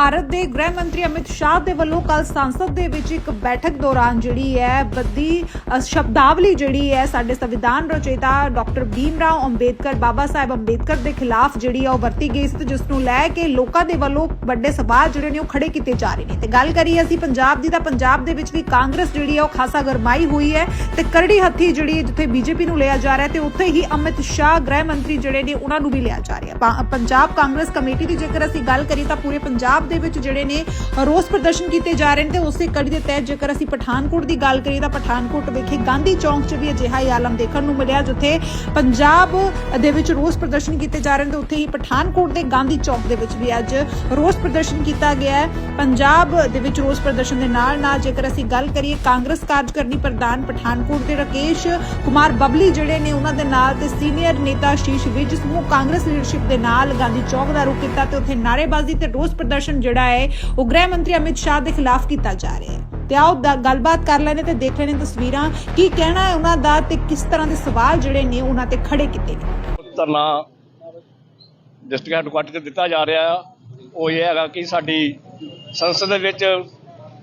ਭਾਰਤ ਦੇ ਗ੍ਰਹਿ ਮੰਤਰੀ ਅਮਿਤ ਸ਼ਾਹ ਦੇ ਵੱਲੋਂ ਕੱਲ ਸੰਸਦ ਦੇ ਵਿੱਚ ਇੱਕ ਬੈਠਕ ਦੌਰਾਨ ਜਿਹੜੀ ਹੈ, ਬੱਦੀ ਸ਼ਬਦਾਵਲੀ ਜਿਹੜੀ ਹੈ ਸਾਡੇ ਸੰਵਿਧਾਨ ਰਚੇਤਾ ਡਾਕਟਰ ਭੀਮ ਰਾਓ ਅੰਬੇਦਕਰ, ਬਾਬਾ ਸਾਹਿਬ ਅੰਬੇਦਕਰ ਦੇ ਖਿਲਾਫ ਜਿਹੜੀ ਹੈ ਉਹ ਵਰਤੀ ਗਈ ਸੀ ਤੇ ਜਿਸ ਨੂੰ ਲੈ ਕੇ ਲੋਕਾਂ ਦੇ ਵੱਲੋਂ ਵੱਡੇ ਸਵਾਲ ਜਿਹੜੇ ਨੇ ਉਹ ਖੜੇ ਕੀਤੇ ਜਾ ਰਹੇ ਨੇ। ਤੇ ਗੱਲ ਕਰੀਏ ਅਸੀਂ ਪੰਜਾਬ ਦੀ ਤਾਂ ਪੰਜਾਬ ਦੇ ਵਿੱਚ ਵੀ ਕਾਂਗਰਸ ਜਿਹੜੀ ਹੈ ਉਹ ਖਾਸਾ ਗਰਮਾਈ ਹੋਈ ਹੈ ਤੇ ਕਰੜੀ ਹੱਥੀ ਜਿਹੜੀ ਹੈ ਜਿੱਥੇ ਬੀਜੇਪੀ ਨੂੰ ਲਿਆ ਜਾ ਰਿਹਾ ਹੈ ਤੇ ਉੱਥੇ ਹੀ ਅਮਿਤ ਸ਼ਾਹ ਗ੍ਰਹਿ ਮੰਤਰੀ ਜਿਹੜੇ ਨੇ ਉਹਨਾਂ ਨੂੰ ਵੀ ਲਿਆ ਜਾ ਰਿਹਾ। ਪੰਜਾਬ ਕਾਂਗਰਸ ਕਮੇਟੀ ਦੀ ਜੇਕਰ ਅਸੀਂ ਗੱਲ ਕਰੀਏ ਤਾਂ ਪੂਰੇ ਪੰਜਾਬ ਦੇ ਵਿੱਚ ਜਿਹੜੇ ਨੇ ਰੋਸ ਪ੍ਰਦਰਸ਼ਨ ਕੀਤੇ ਜਾ ਰਹੇ ਨੇ ਤੇ ਉਸੇ ਕੜੀ ਦੇ ਤਹਿਤ ਜੇਕਰ ਅਸੀਂ ਪਠਾਨਕੋਟ ਦੀ ਗੱਲ ਕਰੀਏ ਤਾਂ ਪਠਾਨਕੋਟ ਵਿਖੇ ਗਾਂਧੀ ਚੌਂਕ 'ਚ ਵੀ ਅਜਿਹਾ ਹੀ ਆਲਮ ਦੇਖਣ ਨੂੰ ਮਿਲਿਆ, ਜਿੱਥੇ ਪੰਜਾਬ ਦੇ ਵਿੱਚ ਰੋਸ ਪ੍ਰਦਰਸ਼ਨ ਕੀਤੇ ਜਾ ਰਹੇ ਨੇ ਤੇ ਉੱਥੇ ਹੀ ਪਠਾਨਕੋਟ ਦੇ ਗਾਂਧੀ ਚੌਂਕ ਦੇ ਵਿੱਚ ਵੀ ਅੱਜ ਰੋਸ ਪ੍ਰਦਰਸ਼ਨ ਕੀਤਾ ਗਿਆ ਹੈ। ਪੰਜਾਬ ਦੇ ਵਿੱਚ ਰੋਸ ਪ੍ਰਦਰਸ਼ਨ ਦੇ ਨਾਲ ਨਾਲ ਜੇਕਰ ਅਸੀਂ ਗੱਲ ਕਰੀਏ ਕਾਂਗਰਸ ਕਾਰਜਕਾਰਨੀ ਪ੍ਰਧਾਨ ਪਠਾਨਕੋਟ ਦੇ ਰਕੇਸ਼ ਕੁਮਾਰ ਬਬਲੀ ਜਿਹੜੇ ਨੇ ਉਹਨਾਂ ਦੇ ਨਾਲ ਤੇ ਸੀਨੀਅਰ ਨੇਤਾ ਸ਼ੀਸ਼ ਵਿਜ ਸਮੂਹ ਕਾਂਗਰਸ ਲੀਡਰਸ਼ਿਪ ਦੇ ਨਾਲ ਗਾਂਧੀ ਚੌਕ ਦਾ ਰੁਖ ਕੀਤਾ ਤੇ ਉੱਥੇ ਨਾਅਰੇਬਾਜ਼ੀ ਤੇ ਰੋਸ ਪ੍ਰਦਰਸ਼ਨ ਜਿਹੜਾ ਹੈ, ਉਹ ਗ੍ਰਹਿ ਮੰਤਰੀ ਅਮਿਤ ਸ਼ਾਹ ਦੇ ਖਿਲਾਫ ਕੀਤਾ ਜਾ ਰਿਹਾ ਹੈ। ਤੇ ਆਓ ਗੱਲਬਾਤ ਕਰ ਲੈਣੇ ਤੇ ਦੇਖ ਲੈਣੇ ਤਸਵੀਰਾਂ, ਕੀ ਕਹਿਣਾ ਹੈ ਉਹਨਾਂ ਦਾ ਤੇ ਕਿਸ ਤਰ੍ਹਾਂ ਦੇ ਸਵਾਲ ਜਿਹੜੇ ਨੇ ਉਹਨਾਂ ਤੇ ਖੜੇ ਕੀਤੇ ਗਏ। ਧਰਨਾ ਡਿਸਟ੍ਰਿਕਟ ਹੈਡਕੁਆਟਰ ਤੇ ਦਿੱਤਾ ਜਾ ਰਿਹਾ ਉਹ ਇਹ ਹੈਗਾ ਕਿ ਸਾਡੀ ਸੰਸਦ ਦੇ ਵਿੱਚ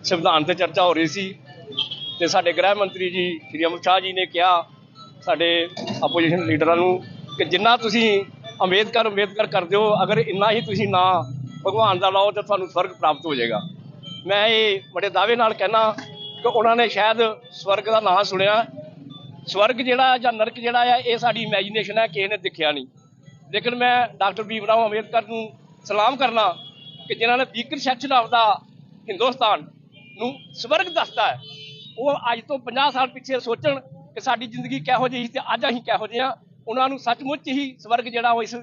ਸੰਵਿਧਾਨ ਤੇ ਚਰਚਾ ਹੋ ਰਹੀ ਸੀ ਤੇ ਸਾਡੇ ਗ੍ਰਹਿ ਮੰਤਰੀ ਜੀ, ਸ਼੍ਰੀ ਅਮਿਤ ਸ਼ਾਹ ਜੀ ਨੇ ਕਿਹਾ, ਸਾਡੇ ਆਪੋਜੀਸ਼ਨ ਲੀਡਰਾਂ ਨੂੰ ਕਿ ਜਿੰਨਾ ਤੁਸੀਂ ਅੰਬੇਦਕਰ ਅੰਬੇਦਕਰ ਕਰਦੇ ਹੋ, ਅਗਰ ਇੰਨਾ ਹੀ ਤੁਸੀਂ ਨਾ ਭਗਵਾਨ ਦਾ ਲਾਓ ਤਾਂ ਤੁਹਾਨੂੰ ਸਵਰਗ ਪ੍ਰਾਪਤ ਹੋ ਜਾਏਗਾ। ਮੈਂ ਇਹ ਬੜੇ ਦਾਅਵੇ ਨਾਲ ਕਹਿਣਾ ਕਿ ਉਹਨਾਂ ਨੇ ਸ਼ਾਇਦ ਸਵਰਗ ਦਾ ਨਾਂ ਸੁਣਿਆ। ਸਵਰਗ ਜਿਹੜਾ ਜਾਂ ਨਰਕ ਜਿਹੜਾ ਆ, ਇਹ ਸਾਡੀ ਇਮੇਜਿਨੇਸ਼ਨ ਹੈ ਕਿਸੇ ਨੇ ਦੇਖਿਆ ਨਹੀਂ। ਲੇਕਿਨ ਮੈਂ ਡਾਕਟਰ ਭੀਮ ਰਾਓ ਅੰਬੇਦਕਰ ਨੂੰ ਸਲਾਮ ਕਰਨਾ ਕਿ ਜਿਨ੍ਹਾਂ ਨੇ ਵੀਕਰ ਸੈਕਸ਼ਨ ਆਫ ਦਾ ਹਿੰਦੁਸਤਾਨ ਨੂੰ ਸਵਰਗ ਦੱਸਦਾ ਹੈ। ਉਹ ਅੱਜ ਤੋਂ 50 ਸਾਲ ਪਿੱਛੇ ਸੋਚਣ ਕਿ ਸਾਡੀ ਜ਼ਿੰਦਗੀ ਕਿਹੋ ਜਿਹੀ ਸੀ ਤੇ ਅੱਜ ਅਸੀਂ ਕਿਹੋ ਜਿਹੇ ਹਾਂ। ਉਹਨਾਂ ਨੂੰ ਸੱਚਮੁੱਚ ਹੀ ਸਵਰਗ ਜਿਹੜਾ ਉਹ ਇਸ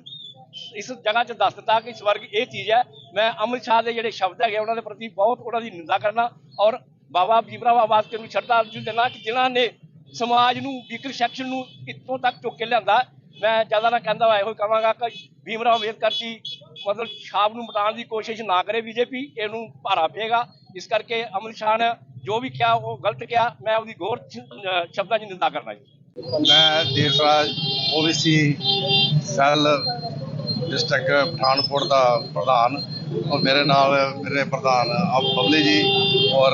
ਇਸ ਜਗ੍ਹਾ 'ਚ ਦੱਸ ਦਿੱਤਾ ਕਿ ਸਵਰਗ ਇਹ ਚੀਜ਼ ਹੈ। ਮੈਂ ਅਮਿਤ ਸ਼ਾਹ ਦੇ ਜਿਹੜੇ ਸ਼ਬਦ ਹੈਗੇ ਉਹਨਾਂ ਦੇ ਪ੍ਰਤੀ ਬਹੁਤ ਉਹਨਾਂ ਦੀ ਨਿੰਦਾ ਕਰਨਾ ਔਰ ਬਾਬਾ ਭੀਮ ਰਾਓ ਆਵਾਜ਼ਕੇ ਨੂੰ ਸ਼ਰਧਾਂਜਲੀ ਦੇਣਾ ਕਿ ਜਿਨ੍ਹਾਂ ਨੇ ਸਮਾਜ ਨੂੰ, ਵੀਕਰ ਸੈਕਸ਼ਨ ਨੂੰ ਇੱਥੋਂ ਤੱਕ ਚੁੱਕ ਕੇ ਲਿਆਂਦਾ। ਮੈਂ ਜ਼ਿਆਦਾ ਨਾ ਕਹਿੰਦਾ ਹੋਇਆ ਇਹੋ ਹੀ ਕਹਾਂਗਾ ਕਿ ਭੀਮ ਅੰਬੇਦਕਰ ਜੀ ਮਤਲਬ ਸ਼ਾਬ ਨੂੰ ਮਟਾਉਣ ਦੀ ਕੋਸ਼ਿਸ਼ ਨਾ ਕਰੇ ਬੀਜੇਪੀ, ਇਹਨੂੰ ਭਾਰਾ ਪਏਗਾ। ਇਸ ਕਰਕੇ ਅਮਿਤ ਸ਼ਾਹ ਨੇ ਜੋ ਵੀ ਕਿਹਾ, ਉਹ ਗਲਤ ਕਿਹਾ। ਮੈਂ ਉਹਦੀ ਗੌਰ ਸ਼ਬਦਾਂ 'ਚ ਨਿੰਦਾ ਕਰਨਾ ਜੀ। ਮੈਂ Desraj OBC cell district Pathankot ਦਾ ਪ੍ਰਧਾਨ, ਔਰ ਮੇਰੇ ਨਾਲ ਮੇਰੇ ਪ੍ਰਧਾਨ ਬਬਲੀ ਜੀ ਔਰ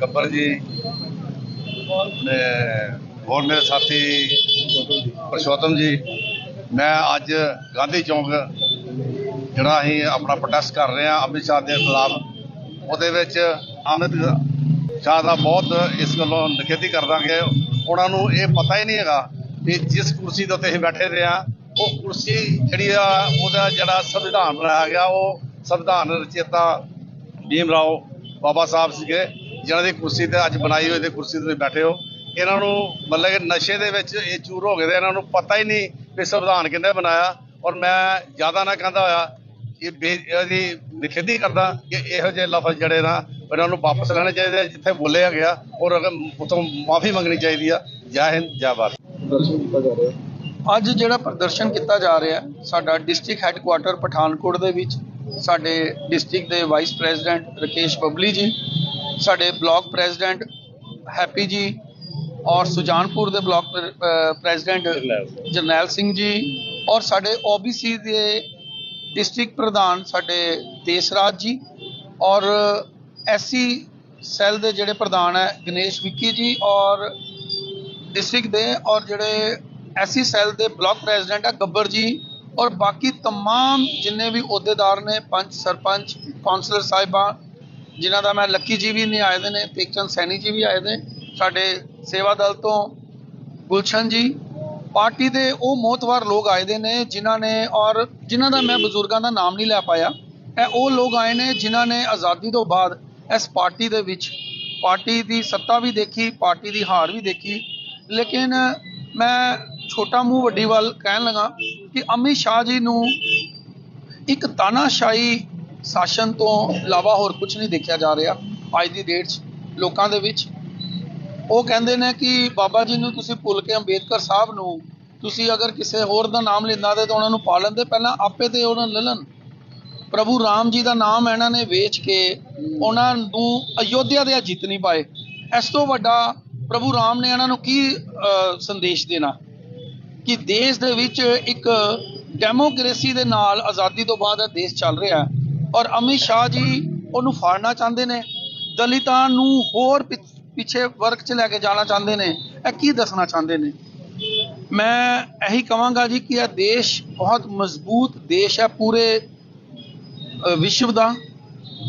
ਗੱਬਰ ਜੀ ਨੇ ਹੋਰ ਮੇਰੇ ਸਾਥੀ ਪਰਸ਼ੋਤਮ ਜੀ। ਮੈਂ ਅੱਜ ਗਾਂਧੀ ਚੌਂਕ ਜਿਹੜਾ ਅਸੀਂ ਆਪਣਾ ਪ੍ਰੋਟੈਸਟ ਕਰ ਰਹੇ ਹਾਂ ਅਮਿਤ ਸ਼ਾਹ ਦੇ ਖਿਲਾਫ, ਉਹਦੇ ਵਿੱਚ ਅਮਿਤ ਸ਼ਾਹ ਦਾ ਬਹੁਤ ਇਸ ਗੱਲੋਂ ਨਿਖੇਧੀ ਕਰਦਾ ਕਿ ਉਹਨਾਂ ਨੂੰ ਇਹ ਪਤਾ ਹੀ ਨਹੀਂ ਹੈਗਾ ਕਿ ਜਿਸ ਕੁਰਸੀ ਦੇ ਉੱਤੇ ਅਸੀਂ ਬੈਠੇ ਰਹੇ ਹਾਂ ਉਹ ਕੁਰਸੀ ਜਿਹੜੀ ਆ ਉਹਦਾ ਜਿਹੜਾ ਸੰਵਿਧਾਨ ਬਣਾਇਆ ਗਿਆ ਉਹ ਸੰਵਿਧਾਨ ਰਚੇਤਾ ਭੀਮ ਰਾਓ ਬਾਬਾ ਸਾਹਿਬ ਸੀਗੇ ਜਿਹਨਾਂ ਦੀ ਕੁਰਸੀ ਤੇ ਅੱਜ ਬਣਾਈ ਹੋਈ ਤੇ ਕੁਰਸੀ ਤੇ ਤੁਸੀਂ ਬੈਠੇ ਹੋ। ਇਹਨਾਂ ਨੂੰ ਮਤਲਬ ਕਿ ਨਸ਼ੇ ਦੇ ਵਿੱਚ ਇਹ ਚੂਰ ਹੋ ਗਏ ਤੇ ਇਹਨਾਂ ਨੂੰ ਪਤਾ ਹੀ ਨਹੀਂ ਕਿ ਸੰਵਿਧਾਨ ਕਿੰਨੇ ਬਣਾਇਆ। ਔਰ ਮੈਂ ਜ਼ਿਆਦਾ ਨਾ ਕਹਿੰਦਾ ਹੋਇਆ ਇਹ ਬੇ- ਇਹਦੀ ਨਿਖੇਧੀ ਕਰਦਾ ਕਿ ਇਹੋ ਜਿਹੇ ਲਫ਼ਜ਼ ਜਿਹੜੇ ਨਾ ਇਹਨਾਂ ਨੂੰ ਵਾਪਸ ਲੈਣੇ ਚਾਹੀਦੇ ਆ, ਜਿੱਥੇ ਬੋਲਿਆ ਗਿਆ ਔਰ ਅਗਰ ਉਤੋਂ ਮਾਫੀ ਮੰਗਣੀ ਚਾਹੀਦੀ ਆ। ਜੈ ਹਿੰਦ ਜੈ ਭਾਰਤ। ਅੱਜ ਜਿਹੜਾ ਪ੍ਰਦਰਸ਼ਨ ਕੀਤਾ ਜਾ ਰਿਹਾ ਸਾਡਾ ਡਿਸਟ੍ਰਿਕਟ ਹੈੱਡਕੁਆਟਰ ਪਠਾਨਕੋਟ ਦੇ ਵਿੱਚ ਸਾਡੇ ਡਿਸਟ੍ਰਿਕਟ ਦੇ ਵਾਈਸ ਪ੍ਰੈਜ਼ੀਡੈਂਟ ਰਕੇਸ਼ ਬਬਲੀ ਜੀ ਸਾਡੇ ਬਲਾਕ ਪ੍ਰੈਜ਼ੀਡੈਂਟ ਹੈਪੀ ਜੀ ਔਰ ਸੁਜਾਨਪੁਰ ਦੇ ਬਲਾਕ ਪ੍ਰੈਜ਼ੀਡੈਂਟ ਜਰਨੈਲ ਸਿੰਘ ਜੀ। ਔਰ ਸਾਡੇ ਓਬੀਸੀ ਦੇ ਡਿਸਟ੍ਰਿਕਟ ਪ੍ਰਧਾਨ ਸਾਡੇ ਦੇਸਰਾਜ ਜੀ ਔਰ ਐਸਸੀ ਸੈੱਲ ਦੇ ਜਿਹੜੇ ਪ੍ਰਧਾਨ ਹੈ ਗਣੇਸ਼ ਵਿੱਕੀ ਜੀ ਔਰ ਡਿਸਟ੍ਰਿਕਟ ਦੇ ਔਰ ਜਿਹੜੇ ਐਸਸੀ ਸੈੱਲ ਦੇ ਬਲਾਕ ਪ੍ਰੈਜ਼ੀਡੈਂਟ ਆ ਗੱਬਰ ਜੀ ਔਰ ਬਾਕੀ तमाम ਜਿੰਨੇ ਵੀ ਅਹੁਦੇਦਾਰ ਨੇ ਪੰਚ ਸਰਪੰਚ ਕਾਉਂਸਲਰ ਸਾਹਿਬਾਂ ਜਿਨ੍ਹਾਂ ਦਾ ਮੈਂ ਲੱਕੀ ਜੀ ਵੀ ਨੇ ਆਏ ਦੇ ਨੇ ਤੇਗਚੰਦ ਸੈਣੀ ਜੀ ਵੀ ਆਏ ਨੇ ਸਾਡੇ ਸੇਵਾ ਦਲ ਤੋਂ ਗੁਲਸ਼ਨ ਜੀ ਪਾਰਟੀ ਦੇ ਉਹ ਮੋਤਵਾਰ ਲੋਕ ਆਏ ਦੇ ਨੇ ਜਿਨ੍ਹਾਂ ਨੇ ਔਰ ਜਿਨ੍ਹਾਂ ਦਾ ਮੈਂ ਬਜ਼ੁਰਗਾਂ ਦਾ ਨਾਮ ਨਹੀਂ ਲੈ ਪਾਇਆ ਇਹ ਉਹ ਲੋਕ ਆਏ ਨੇ ਜਿਨ੍ਹਾਂ ਨੇ ਆਜ਼ਾਦੀ ਤੋਂ ਬਾਅਦ ਇਸ ਪਾਰਟੀ ਦੇ ਵਿੱਚ ਪਾਰਟੀ ਦੀ ਸੱਤਾ ਵੀ ਦੇਖੀ ਪਾਰਟੀ ਦੀ ਹਾਰ ਵੀ ਦੇਖੀ ਲੇਕਿਨ ਮੈਂ ਛੋਟਾ ਮੂੰਹ ਵੱਡੀ ਵੱਲ ਕਹਿਣ ਲੱਗਾ ਕਿ ਅਮਿਤ ਸ਼ਾਹ ਜੀ ਨੂੰ ਇੱਕ ਤਾਨਾਸ਼ਾਹੀ ਸ਼ਾਸਨ ਤੋਂ ਇਲਾਵਾ ਹੋਰ ਕੁਝ ਨਹੀਂ ਦੇਖਿਆ ਜਾ ਰਿਹਾ ਅੱਜ ਦੀ ਡੇਟ 'ਚ ਲੋਕਾਂ ਦੇ ਵਿੱਚ। ਉਹ ਕਹਿੰਦੇ ਨੇ ਕਿ ਬਾਬਾ ਜੀ ਨੂੰ ਤੁਸੀਂ ਭੁੱਲ ਕੇ ਅੰਬੇਦਕਰ ਸਾਹਿਬ ਨੂੰ ਤੁਸੀਂ ਅਗਰ ਕਿਸੇ ਹੋਰ ਦਾ ਨਾਮ ਲੈਂਦਾ ਤੇ ਉਹਨਾਂ ਨੂੰ ਪਾ ਲੈਂਦੇ, ਪਹਿਲਾਂ ਆਪੇ ਤੇ ਉਹਨਾਂ ਲੈ ਲੈਣ। ਪ੍ਰਭੂ ਰਾਮ ਜੀ ਦਾ ਨਾਮ ਇਹਨਾਂ ਨੇ ਵੇਚ ਕੇ ਉਹਨਾਂ ਨੂੰ ਅਯੋਧਿਆ ਦੇ ਜਿੱਤ ਨਹੀਂ ਪਾਏ। ਇਸ ਤੋਂ ਵੱਡਾ ਪ੍ਰਭੂ ਰਾਮ ਨੇ ਇਹਨਾਂ ਨੂੰ ਕੀ ਸੰਦੇਸ਼ ਦੇਣਾ? ਕਿ ਦੇਸ਼ ਦੇ ਵਿੱਚ ਇੱਕ ਡੈਮੋਕ੍ਰੇਸੀ ਦੇ ਨਾਲ ਆਜ਼ਾਦੀ ਤੋਂ ਬਾਅਦ ਇਹ ਦੇਸ਼ ਚੱਲ ਰਿਹਾ ਔਰ ਅਮਿਤ ਸ਼ਾਹ ਜੀ ਉਹਨੂੰ ਫਾੜਨਾ ਚਾਹੁੰਦੇ ਨੇ, ਦਲਿਤਾਂ ਨੂੰ ਹੋਰ ਪਿ- ਪਿੱਛੇ ਵਰਗ 'ਚ ਲੈ ਕੇ ਜਾਣਾ ਚਾਹੁੰਦੇ ਨੇ, ਇਹ ਕੀ ਦੱਸਣਾ ਚਾਹੁੰਦੇ ਨੇ? ਮੈਂ ਇਹੀ ਕਹਾਂਗਾ ਜੀ ਕਿ ਇਹ ਦੇਸ਼ ਬਹੁਤ ਮਜ਼ਬੂਤ ਦੇਸ਼ ਹੈ, ਪੂਰੇ ਵਿਸ਼ਵ ਦਾ।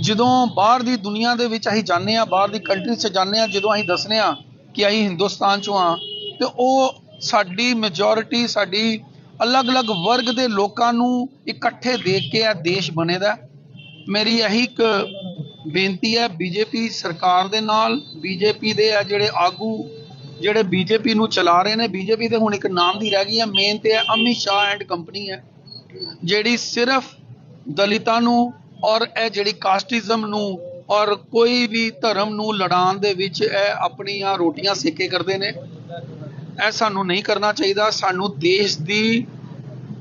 ਜਦੋਂ ਬਾਹਰ ਦੀ ਦੁਨੀਆ ਦੇ ਵਿੱਚ ਅਸੀਂ ਜਾਂਦੇ ਆ ਬਾਹਰ ਦੀ ਕੰਟਰੀ 'ਚ ਜਾਂਦੇ ਆ ਜਦੋਂ ਅਸੀਂ ਦੱਸਦੇ ਆ ਕਿ ਅਸੀਂ ਹਿੰਦੁਸਤਾਨ 'ਚੋਂ ਆ ਤੇ ਉਹ ਸਾਡੀ ਮੈਜੋਰਿਟੀ ਸਾਡੀ ਅਲੱਗ-ਅਲੱਗ ਵਰਗ ਦੇ ਲੋਕਾਂ ਨੂੰ ਇਕੱਠੇ ਦੇਖ ਕੇ ਇਹ ਦੇਸ਼ ਬਣੇਦਾ ਮੇਰੀ ਇਹੀ ਇੱਕ ਬੇਨਤੀ ਹੈ, ਬੀਜੇਪੀ ਸਰਕਾਰ ਦੇ ਨਾਲ, ਬੀਜੇਪੀ ਦੇ ਆ ਜਿਹੜੇ ਆਗੂ ਜਿਹੜੇ ਬੀਜੇਪੀ ਨੂੰ ਚਲਾ ਰਹੇ ਨੇ, ਬੀਜੇਪੀ ਦੇ ਹੁਣ ਇੱਕ ਨਾਮ ਦੀ ਰਹਿ ਗਈ ਹੈ ਮੇਨ ਤੇ ਹੈ ਅਮਿਤ ਸ਼ਾਹ ਐਂਡ ਕੰਪਨੀ ਹੈ, ਜਿਹੜੀ ਸਿਰਫ ਦਲਿਤਾਂ ਨੂੰ ਔਰ ਇਹ ਜਿਹੜੀ ਕਾਸਟਿਜ਼ਮ ਨੂੰ ਔਰ ਕੋਈ ਵੀ ਧਰਮ ਨੂੰ ਲੜਾਉਣ ਦੇ ਵਿੱਚ ਇਹ ਆਪਣੀਆਂ ਰੋਟੀਆਂ ਸੇਕੇ ਕਰਦੇ ਨੇ। ਇਹ ਸਾਨੂੰ ਨਹੀਂ ਕਰਨਾ ਚਾਹੀਦਾ। ਸਾਨੂੰ ਦੇਸ਼ ਦੀ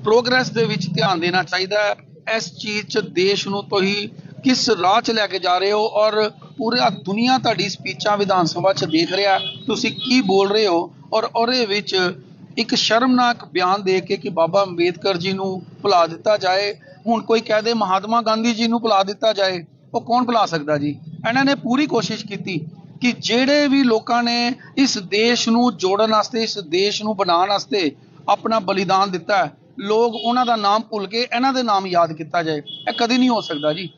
ਪ੍ਰੋਗਰੈਸ ਦੇ ਵਿੱਚ ਧਿਆਨ ਦੇਣਾ ਚਾਹੀਦਾ ਹੈ। ਇਸ ਚੀਜ਼ 'ਚ ਦੇਸ਼ ਨੂੰ ਤੁਸੀਂ ਕਿਸ ਰਾਹ 'ਚ ਲੈ ਕੇ ਜਾ ਰਹੇ ਹੋ ਔਰ ਪੂਰਾ ਦੁਨੀਆ ਤੁਹਾਡੀ ਸਪੀਚਾਂ ਵਿਧਾਨ ਸਭਾ 'ਚ ਦੇਖ ਰਿਹਾ ਤੁਸੀਂ ਕੀ ਬੋਲ ਰਹੇ ਹੋ ਔਰ ਉਹਦੇ ਵਿੱਚ ਇੱਕ ਸ਼ਰਮਨਾਕ ਬਿਆਨ ਦੇ ਕੇ ਕਿ ਬਾਬਾ ਅੰਬੇਦਕਰ ਜੀ ਨੂੰ ਭੁਲਾ ਦਿੱਤਾ ਜਾਏ। ਹੁਣ ਕੋਈ ਕਹਿ ਦੇ ਮਹਾਤਮਾ ਗਾਂਧੀ ਜੀ ਨੂੰ ਭੁਲਾ ਦਿੱਤਾ ਜਾਏ। ਉਹ ਕੌਣ ਭੁਲਾ ਸਕਦਾ ਜੀ? ਇਹਨਾਂ ਨੇ ਪੂਰੀ ਕੋਸ਼ਿਸ਼ ਕੀਤੀ। ਕਿ ਜਿਹੜੇ ਵੀ ਲੋਕਾਂ ਨੇ ਇਸ ਦੇਸ਼ ਨੂੰ ਜੋੜਨ ਵਾਸਤੇ, ਇਸ ਦੇਸ਼ ਨੂੰ ਬਣਾਉਣ ਵਾਸਤੇ ਆਪਣਾ ਬਲੀਦਾਨ ਦਿੱਤਾ ਲੋਕ ਉਹਨਾਂ ਦਾ ਨਾਮ ਭੁੱਲ ਕੇ ਇਹਨਾਂ ਦੇ ਨਾਮ ਯਾਦ ਕੀਤਾ ਜਾਏ। ਇਹ ਕਦੇ ਨਹੀਂ ਹੋ ਸਕਦਾ ਜੀ।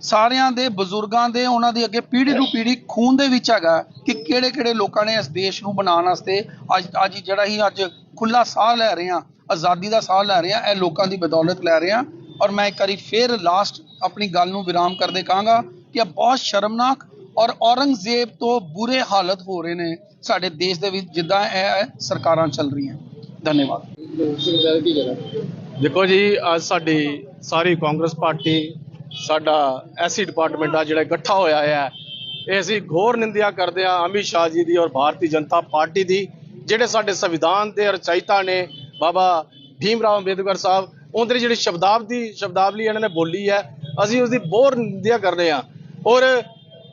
ਸਾਰਿਆਂ ਦੇ, ਬਜ਼ੁਰਗਾਂ ਦੇ, ਉਹਨਾਂ ਦੀ ਅੱਗੇ ਪੀੜ੍ਹੀ ਤੋਂ ਪੀੜ੍ਹੀ ਖੂਨ ਦੇ ਵਿੱਚ ਹੈਗਾ ਕਿ ਕਿਹੜੇ ਕਿਹੜੇ ਲੋਕਾਂ ਨੇ ਇਸ ਦੇਸ਼ ਨੂੰ ਬਣਾਉਣ ਵਾਸਤੇ ਅੱਜ ਅੱਜ ਜਿਹੜਾ ਹੀ ਅੱਜ ਖੁੱਲਾ ਸਾਹ ਲੈ ਰਹੇ ਹਾਂ, ਆਜ਼ਾਦੀ ਦਾ ਸਾਹ ਲੈ ਰਹੇ ਹਾਂ, ਇਹ ਲੋਕਾਂ ਦੀ ਬਦੌਲਤ ਲੈ ਰਹੇ ਹਾਂ। ਔਰ ਮੈਂ ਇੱਕ ਵਾਰੀ ਫੇਰ ਲਾਸਟ ਆਪਣੀ ਗੱਲ ਨੂੰ ਵਿਰਾਮ ਕਰਦੇ ਕਹਾਂਗਾ ਕਿ ਇਹ ਬਹੁਤ ਸ਼ਰਮਨਾਕ ਔਰ ਔਰੰਗਜ਼ੇਬ ਤੋਂ ਬੁਰੇ ਹਾਲਤ ਹੋ ਰਹੇ ਨੇ ਸਾਡੇ ਦੇਸ਼ ਦੇ ਵਿੱਚ, ਜਿੱਦਾਂ ਇਹ ਸਰਕਾਰਾਂ ਚੱਲ ਰਹੀਆਂ। ਧੰਨਵਾਦ। ਦੇਖੋ ਜੀ, ਅੱਜ ਸਾਡੀ ਸਾਰੀ ਕਾਂਗਰਸ ਪਾਰਟੀ, ਸਾਡਾ ਐਸੀ ਡਿਪਾਰਟਮੈਂਟ ਆ ਜਿਹੜਾ ਇਕੱਠਾ ਹੋਇਆ ਹੈ। ਇਹ ਅਸੀਂ ਘੋਰ ਨਿੰਦਿਆ ਕਰਦੇ ਆ ਅਮਿਤ ਸ਼ਾਹ ਜੀ ਦੀ ਔਰ ਭਾਰਤੀ ਜਨਤਾ ਪਾਰਟੀ ਦੀ, ਜਿਹੜੇ ਸਾਡੇ ਸੰਵਿਧਾਨ ਦੇ ਰਚయిਤਾ ਨੇ, ਬਾਬਾ ਭੀਮ ਰਾਓ ਅੰਬੇਦਕਰ ਸਾਹਿਬ ਉਹਨਾਂ ਦੀ ਜਿਹੜੀ ਸ਼ਬਦਾਵਲੀ ਸ਼ਬਦਾਵਲੀ ਇਹਨਾਂ ਨੇ ਬੋਲੀ ਹੈ, ਅਸੀਂ ਉਸ ਦੀ ਬਹੁਤ ਨਿੰਦਿਆ ਕਰਦੇ ਆ ਔਰ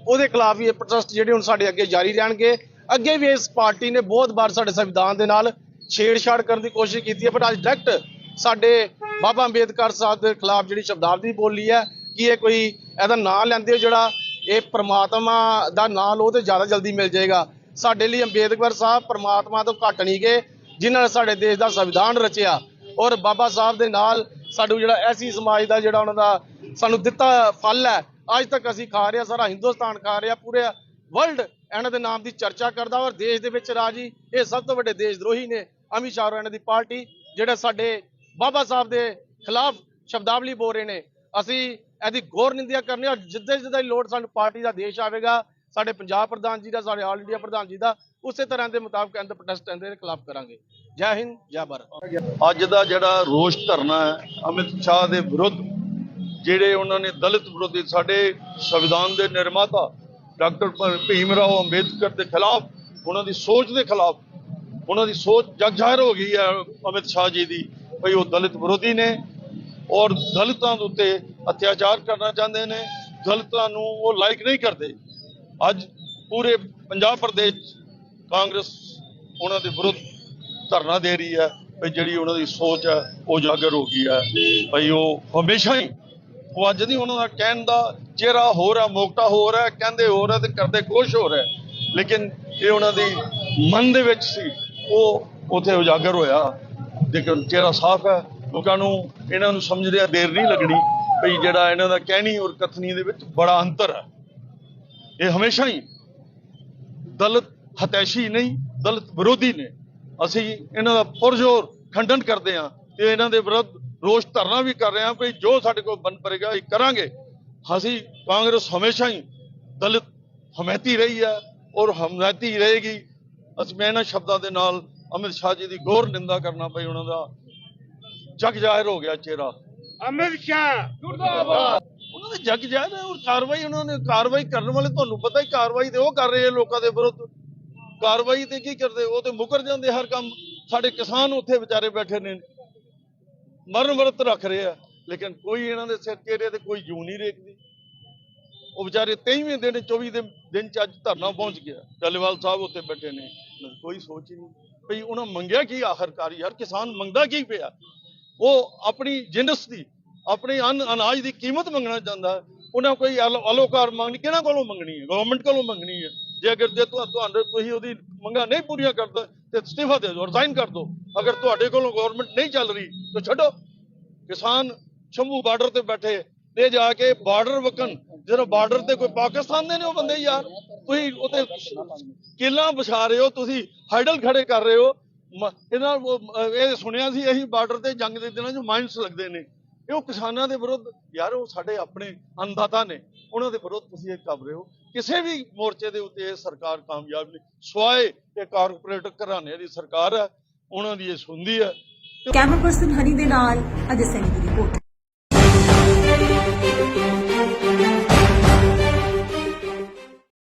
ਉਹਦੇ ਖਿਲਾਫ ਵੀ ਇਹ ਪ੍ਰੋਟੈਸਟ ਜਿਹੜੇ ਹੁਣ ਸਾਡੇ ਅੱਗੇ ਜਾਰੀ ਰਹਿਣਗੇ। ਅੱਗੇ ਵੀ ਇਸ ਪਾਰਟੀ ਨੇ ਬਹੁਤ ਵਾਰ ਸਾਡੇ ਸੰਵਿਧਾਨ ਦੇ ਨਾਲ ਛੇੜਛਾੜ ਕਰਨ ਦੀ ਕੋਸ਼ਿਸ਼ ਕੀਤੀ ਹੈ ਪਰ ਅੱਜ ਡਾਇਰੈਕਟ ਸਾਡੇ ਬਾਬਾ ਅੰਬੇਦਕਰ ਸਾਹਿਬ ਦੇ ਖਿਲਾਫ ਜਿਹੜੀ ਸ਼ਬਦਾਵਲੀ ਬੋਲੀ ਹੈ, ਕਿ ਇਹ ਕੋਈ ਇਹਦਾ ਨਾਂ ਲੈਂਦੇ ਹੋ ਜਿਹੜਾ ਇਹ ਪ੍ਰਮਾਤਮਾ ਦਾ ਨਾਂ ਲਓ ਤੇ ਜ਼ਿਆਦਾ ਜਲਦੀ ਮਿਲ ਜਾਏਗਾ। ਸਾਡੇ ਲਈ ਅੰਬੇਦਕਰ ਸਾਹਿਬ ਪ੍ਰਮਾਤਮਾ ਤੋਂ ਘੱਟ ਨਹੀਂ ਗਏ, ਜਿਨ੍ਹਾਂ ਨੇ ਸਾਡੇ ਦੇਸ਼ ਦਾ ਸੰਵਿਧਾਨ ਰਚਿਆ। ਔਰ ਬਾਬਾ ਸਾਹਿਬ ਦੇ ਨਾਲ ਸਾਨੂੰ ਜਿਹੜਾ ਐਸੀ ਸਮਾਜ ਦਾ ਜਿਹੜਾ ਉਹਨਾਂ ਦਾ ਸਾਨੂੰ ਦਿੱਤਾ ਫਲ ਹੈ ਅੱਜ ਤੱਕ ਅਸੀਂ ਖਾ ਰਹੇ ਹਾਂ, ਸਾਰਾ ਹਿੰਦੁਸਤਾਨ ਖਾ ਰਿਹਾ, ਪੂਰੇ ਵਰਲਡ ਇਹਨਾਂ ਦੇ ਨਾਮ ਦੀ ਚਰਚਾ ਕਰਦਾ ਔਰ ਦੇਸ਼ ਦੇ ਵਿੱਚ ਰਾਜੀ, ਇਹ ਸਭ ਤੋਂ ਵੱਡੇ ਦੇਸ਼ ਦਰੋਹੀ ਨੇ ਅਮਿਤ ਸ਼ਾਹ ਔਰ ਇਹਨਾਂ ਦੀ ਪਾਰਟੀ, ਜਿਹੜੇ ਸਾਡੇ ਬਾਬਾ ਸਾਹਿਬ ਦੇ ਖਿਲਾਫ ਸ਼ਬਦਾਵਲੀ ਬੋਲ ਰਹੇ ਨੇ। ਅਸੀਂ ਇਹਦੀ ਗੌਰ ਨਿੰਦਿਆ ਕਰਨੀ ਔਰ ਜਿੱਦਾਂ ਜਿੱਦਾਂ ਦੀ ਲੋੜ ਸਾਨੂੰ ਪਾਰਟੀ ਦਾ ਦੇਸ਼ ਆਵੇਗਾ, ਸਾਡੇ ਪੰਜਾਬ ਪ੍ਰਧਾਨ ਜੀ ਦਾ, ਸਾਡੇ ਆਲ ਇੰਡੀਆ ਪ੍ਰਧਾਨ ਜੀ ਦਾ, ਉਸੇ ਤਰ੍ਹਾਂ ਦੇ ਮੁਤਾਬਕ ਇਹਦੇ ਪ੍ਰੋਟੈਸਟ ਇਹਦੇ ਖਿਲਾਫ ਕਰਾਂਗੇ। ਜੈ ਹਿੰਦ, ਜੈ ਭਾਰਤ। ਅੱਜ ਦਾ ਜਿਹੜਾ ਰੋਸ਼ ਧਰਨਾ ਹੈ, ਅਮਿਤ ਸ਼ਾਹ ਦੇ ਵਿਰੁੱਧ ਜਿਹੜੇ ਉਹਨਾਂ ਨੇ ਦਲਿਤ ਵਿਰੋਧੀ ਸਾਡੇ ਸੰਵਿਧਾਨ ਦੇ ਨਿਰਮਾਤਾ ਡਾਕਟਰ ਭੀਮ ਰਾਓ ਅੰਬੇਦਕਰ ਦੇ ਖਿਲਾਫ, ਉਹਨਾਂ ਦੀ ਸੋਚ ਦੇ ਖਿਲਾਫ, ਉਹਨਾਂ ਦੀ ਸੋਚ ਜਗ ਜ਼ਾਹਿਰ ਹੋ ਗਈ ਹੈ ਅਮਿਤ ਸ਼ਾਹ ਜੀ ਦੀ, ਭਈ ਉਹ ਦਲਿਤ ਵਿਰੋਧੀ ਨੇ ਔਰ ਦਲਿਤਾਂ ਦੇ ਉੱਤੇ ਅਤਿਆਚਾਰ ਕਰਨਾ ਚਾਹੁੰਦੇ ਨੇ, ਦਲਿਤਾਂ ਨੂੰ ਉਹ ਲਾਈਕ ਨਹੀਂ ਕਰਦੇ। ਅੱਜ ਪੂਰੇ ਪੰਜਾਬ ਪ੍ਰਦੇਸ਼ ਕਾਂਗਰਸ ਉਹਨਾਂ ਦੇ ਵਿਰੁੱਧ ਧਰਨਾ ਦੇ ਰਹੀ ਹੈ ਵੀ ਜਿਹੜੀ ਉਹਨਾਂ ਦੀ ਸੋਚ ਹੈ, ਉਹ ਜਾਗਰ ਹੋ ਗਈ ਹੈ, ਭਈ ਉਹ ਹਮੇਸ਼ਾ ਹੀ ਉਹ ਅੱਜ ਨਹੀਂ, ਉਹਨਾਂ ਦਾ ਕਹਿਣ ਦਾ ਚਿਹਰਾ ਹੋਰ ਹੈ ਮੋਕਟਾ ਹੋਰ ਹੈ ਕਹਿੰਦੇ ਹੋਰ ਹੈ ਤੇ ਕਰਦੇ ਕੁਛ ਹੋਰ ਹੈ ਲੇਕਿਨ ਇਹ ਉਹਨਾਂ ਦੀ ਮਨ ਦੇ ਵਿੱਚ ਸੀ, ਉਹ ਉਥੇ ਉਜਾਗਰ ਹੋਇਆ। ਲੇਕਿਨ ਚਿਹਰਾ ਸਾਫ਼ ਹੈ ਲੋਕਾਂ ਨੂੰ, ਇਹਨਾਂ ਨੂੰ ਸਮਝਦਿਆਂ ਦੇਰ ਨਹੀਂ ਲੱਗਣੀ ਭਈ ਜਿਹੜਾ ਇਹਨਾਂ ਦਾ ਕਹਿਣੀ ਔਰ ਕਥਨੀ ਦੇ ਵਿੱਚ ਬੜਾ ਅੰਤਰ ਹੈ ਇਹ ਹਮੇਸ਼ਾ ਹੀ ਦਲਿਤ ਹਤੈਸ਼ੀ ਨਹੀਂ, ਦਲਿਤ ਵਿਰੋਧੀ ਨੇ। ਅਸੀਂ ਇਹਨਾਂ ਦਾ ਪੁਰਜ਼ੋਰ ਖੰਡਨ ਕਰਦੇ ਹਾਂ ਤੇ ਇਹਨਾਂ ਦੇ ਵਿਰੁੱਧ ਰੋਸ ਧਰਨਾ ਵੀ ਕਰ ਰਹੇ ਹਾਂ ਵੀ ਜੋ ਸਾਡੇ ਕੋਲ ਬਣ ਪੜੇਗਾ ਇਹ ਕਰਾਂਗੇ। ਅਸੀਂ ਕਾਂਗਰਸ ਹਮੇਸ਼ਾ ਹੀ ਦਲਿਤ ਹਮੈਤੀ ਰਹੀ ਹੈ ਔਰ ਹਮੈਤੀ ਰਹੇਗੀ। ਅਸੀਂ ਮੈਂ ਇਹਨਾਂ ਸ਼ਬਦਾਂ ਦੇ ਨਾਲ ਅਮਿਤ ਸ਼ਾਹ ਜੀ ਦੀ ਗੌਰ ਨਿੰਦਾ ਕਰਨਾ ਪਈ ਉਹਨਾਂ ਦਾ ਜਗ ਜ਼ਾਹਿਰ ਹੋ ਗਿਆ ਚਿਹਰਾ। ਅਮਿਤ ਸ਼ਾਹ ਉਹਨਾਂ ਦੇ ਜਗ ਜ਼ਾਹਿਰ ਹੈ ਔਰ ਕਾਰਵਾਈ ਉਹਨਾਂ ਨੇ ਕਾਰਵਾਈ ਕਰਨ ਵਾਲੇ ਤੁਹਾਨੂੰ ਪਤਾ ਹੀ ਕਾਰਵਾਈ ਤੇ ਉਹ ਕਰ ਰਹੇ ਆ ਲੋਕਾਂ ਦੇ ਵਿਰੁੱਧ। ਕਾਰਵਾਈ ਤੇ ਕੀ ਕਰਦੇ ਉਹ ਤੇ ਮੁਕਰ ਜਾਂਦੇ ਹਰ ਕੰਮ। ਸਾਡੇ ਕਿਸਾਨ ਉੱਥੇ ਵਿਚਾਰੇ ਬੈਠੇ ਨੇ। ਮਰਨ ਵਰਤ ਰੱਖ ਰਹੇ ਆ। ਲੇਕਿਨ ਕੋਈ ਇਹਨਾਂ ਦੇ ਸਿਰ ਚਿਹਰੇ ਤੇ ਕੋਈ ਜੂ ਨਹੀਂ ਰੇਕਦੀ ਉਹ ਵਿਚਾਰੇ 23ਵੇਂ ਦਿਨ 24 ਦੇ ਦਿਨ ਚ ਅੱਜ ਧਰਨਾ ਪਹੁੰਚ ਗਿਆ। ਡੱਲੇਵਾਲ ਸਾਹਿਬ ਉੱਥੇ ਬੈਠੇ ਨੇ। ਕੋਈ ਸੋਚ ਹੀ ਨਹੀਂ। ਭਈ ਉਹਨਾਂ ਮੰਗਿਆ ਕੀ ਆਖਰਕਾਰ? ਯਾਰ ਕਿਸਾਨ ਮੰਗਦਾ ਕੀ ਪਿਆ? ਉਹ ਆਪਣੀ ਜਿੰਦਸ ਦੀ, ਆਪਣੇ ਅੰਨ ਅਨਾਜ ਦੀ ਕੀਮਤ ਮੰਗਣਾ ਚਾਹੁੰਦਾ। ਉਹਨਾਂ ਕੋਈ ਅਲੋਕਾਰ ਮੰਗਣੀ, ਕਿਹਨਾਂ ਕੋਲੋਂ ਮੰਗਣੀ ਹੈ? ਗਵਰਨਮੈਂਟ ਕੋਲੋਂ ਮੰਗਣੀ ਹੈ। ਜੇ ਅਗਰ ਜੇ ਤੁਹਾਨੂੰ ਤੁਸੀਂ ਉਹਦੀ ਮੰਗਾਂ ਨਹੀਂ ਪੂਰੀਆਂ ਕਰਦਾ, ਤੇ ਅਸਤੀਫਾ ਦੇ ਦਿਓ ਰਿਜ਼ਾਈਨ ਕਰ ਦਿਓ। ਅਗਰ ਤੁਹਾਡੇ ਕੋਲੋਂ ਗਵਰਨਮੈਂਟ ਨਹੀਂ ਚੱਲ ਰਹੀ, ਤਾਂ ਛੱਡੋ। ਕਿਸਾਨ ਸ਼ੰਭੂ ਬਾਰਡਰ ਤੇ ਬੈਠੇ ਤੇ ਜਾ ਕੇ ਬਾਰਡਰ ਵਕਨ ਜਦੋਂ ਬਾਰਡਰ ਤੇ ਕੋਈ ਪਾਕਿਸਤਾਨ ਦੇ ਨੇ ਉਹ ਬੰਦੇ ਯਾਰ। ਤੁਸੀਂ ਉਤੇ ਕਿੱਲਾਂ ਵਿਛਾ ਰਹੇ ਹੋ, ਤੁਸੀਂ ਹਾਈਡਲ ਖੜੇ ਕਰ ਰਹੇ ਹੋ। ਇਹਨਾਂ ਇਹ ਸੁਣਿਆ ਸੀ ਅਸੀਂ ਬਾਰਡਰ ਤੇ ਜੰਗ ਦੇ ਦਿਨਾਂ 'ਚ ਮਾਈਨਸ ਲੱਗਦੇ ਨੇ। ਇਹ ਉਹ ਕਿਸਾਨਾਂ ਦੇ ਵਿਰੁੱਧ, ਯਾਰ ਉਹ ਸਾਡੇ ਆਪਣੇ ਅੰਨਦਾਤਾ ਨੇ। ਉਹਨਾਂ ਦੇ ਵਿਰੁੱਧ ਤੁਸੀਂ ਇਹ ਕਰ ਰਹੇ ਹੋ। ਕਿਸੇ ਵੀ ਮੋਰਚੇ ਦੇ ਉੱਤੇ ਇਹ ਸਰਕਾਰ ਕਾਮਯਾਬ ਨਹੀਂ। ਸਵਾਏ ਇਹ ਕਾਰਪੋਰੇਟ ਘਰਾਣੇ ਦੀ ਸਰਕਾਰ ਹੈ, ਉਹਨਾਂ ਦੀ ਇਹ ਸੁਣਦੀ ਹੈ। ਕੈਮਰਾ ਪਰਸਨ ਹਨੀ ਦੇ ਨਾਲ ਅਜੇ ਸੈਣੀ ਦੀ ਰਿਪੋਰਟ।